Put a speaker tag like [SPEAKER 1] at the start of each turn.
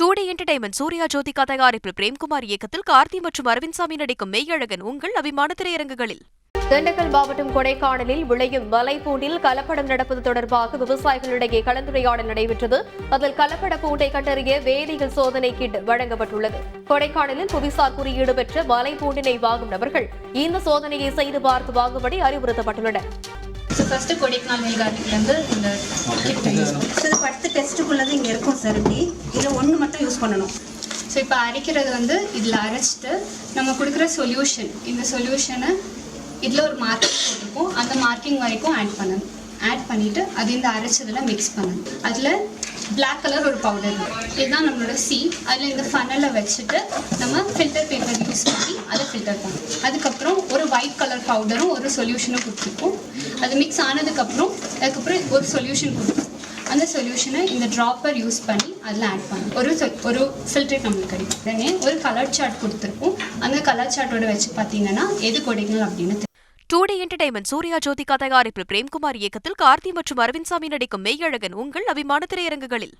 [SPEAKER 1] Two D entertainment Suriya Jyothika தயாரிப்பில் பிரேம்குமார் இயக்கத்தில் கார்த்தி மற்றும் அரவிந்த் சாமி நடிக்கும் மெய்யழகன் உங்கள் அபிமான திரையரங்குகளில். திண்டுக்கல் மாவட்டம் கொடைக்கானலில் விளையும் மலைப்பூண்டில் கலப்படம் நடப்பது தொடர்பாக விவசாயிகளிடையே கலந்துரையாடல் நடைபெற்றது. அதில் கலப்பட பூண்டை கண்டறிய வேதியியல் சோதனை கிட் வழங்கப்பட்டுள்ளது. கொடைக்கானலில் புவிசார் குறியீடு பெற்ற மலைப்பூண்டினை வாங்கும் நபர்கள் இந்த சோதனையை செய்து பார்த்து வாங்கும்படி அறிவுறுத்தப்பட்டுள்ளனர்.
[SPEAKER 2] ஸோ
[SPEAKER 3] இங்கே இருக்கும் சார் இதில் ஒன்று மட்டும் யூஸ் பண்ணணும்.
[SPEAKER 2] ஸோ இப்போ அரைக்கிறது வந்து இதில் அரைச்சிட்டு நம்ம கொடுக்குற சொல்யூஷன் இந்த சொல்யூஷனை இதில் ஒரு மார்க்கிங் போட்டிருக்கோம். அந்த மார்க்கிங் வரைக்கும் ஆட் பண்ணணும். ஆட் பண்ணிவிட்டு அது இந்த அரைச்சதில் மிக்ஸ் பண்ணணும். அதில் பிளாக் கலர் ஒரு பவுடர் இதுதான் நம்மளோட சி அதில் இந்த ஃபனலை வச்சுட்டு நம்ம ஃபில்டர் பேப்பர் யூஸ் பண்ணி அதை ஃபில்டர் பண்ணணும். அதுக்கப்புறம் ஒரு ஒயிட் கலர் பவுடரும் ஒரு சொல்யூஷனும் கொடுத்துருக்கோம். அது மிக்ஸ் ஆனதுக்கப்புறம் அதுக்கப்புறம் ஒரு சொல்யூஷன் கொடுத்துருக்கோம். அந்த சொல்யூஷனை இந்த ட்ராப்பர் யூஸ் பண்ணி அதில் ஆட் பண்ணும் ஒரு ஒரு ஃபில்டர் நம்மளுக்கு கிடைக்கும் உடனே ஒரு கலர் சார்ட் கொடுத்துருப்போம் அந்த கலர் சார்ட்டோட வச்சு பார்த்தீங்கன்னா எது கொடைக்கணும் அப்படின்னு தெரியும்.
[SPEAKER 1] Two D entertainment Suriya Jyothika தயாரிப்பில் பிரேம்குமார் இயக்கத்தில் கார்த்தி மற்றும் அரவிந்த் சாமி நடிக்கும் மெய்யழகன் உங்கள் அபிமான திரையரங்குகளில்